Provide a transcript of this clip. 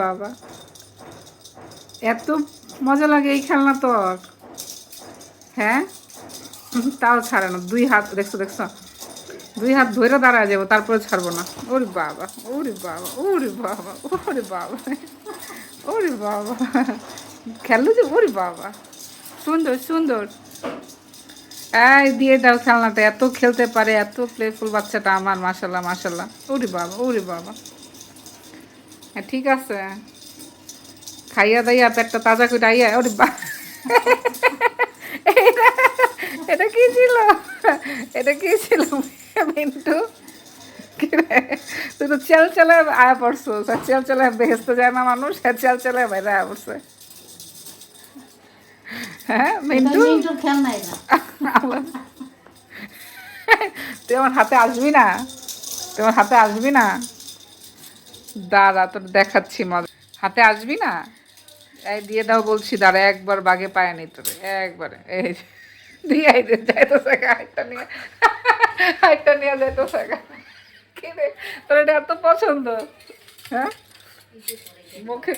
বাবা। এত মজা লাগে এই খেলনা তো হ্যাঁ? তাও ছাড়ে না। দুই হাত, দেখছ দেখছ? দুই হাত ধরে দাঁড়ায় যাব, তারপরে ছাড়বো না। ওরে বাবা ওরে বাবা ওরে বাবা ওরে বাবা ওরে বাবা। খেললো যে, ওরে বাবা। সুন্দর সুন্দর। এই, দিয়ে দাও খেলনাটা। এত খেলতে পারে, এত প্লেফুল বাচ্চাটা আমার মাসাল্লাহ মাসাল্লাহ ওরে বাবা ওরে বাবা। হ্যাঁ ঠিক আছে। খাইয়া দাইয়া পেটটা তাজা করে আইয়া ওরে বা এটা কি ছিল? এটা কি ছিল মিন্টু? তুই তো চেল চেলে আয়া পড়ছো। চেল চেলে বেহেস্তে যায় না মানুষ আর চেল চেলে বাইরে আয়া পড়ছে। হ্যাঁ মিন্টু? তুই আমার হাতে আসবি না? তুই আমার হাতে আসবি না? দাঁড়া, তোর দেখাচ্ছি মজা। হাতে আসবি না? এই দিয়ে দাও বলছি, দাঁড়া, একবার বাগে পায় নি তোর, একবারে। এই দিয়ে যাইতো শেখা হাইটটা নিয়ে। হাইটটা নিয়ে যাইতো শেখা কি রে, তোর এটা এত পছন্দ? হ্যাঁ? মুখে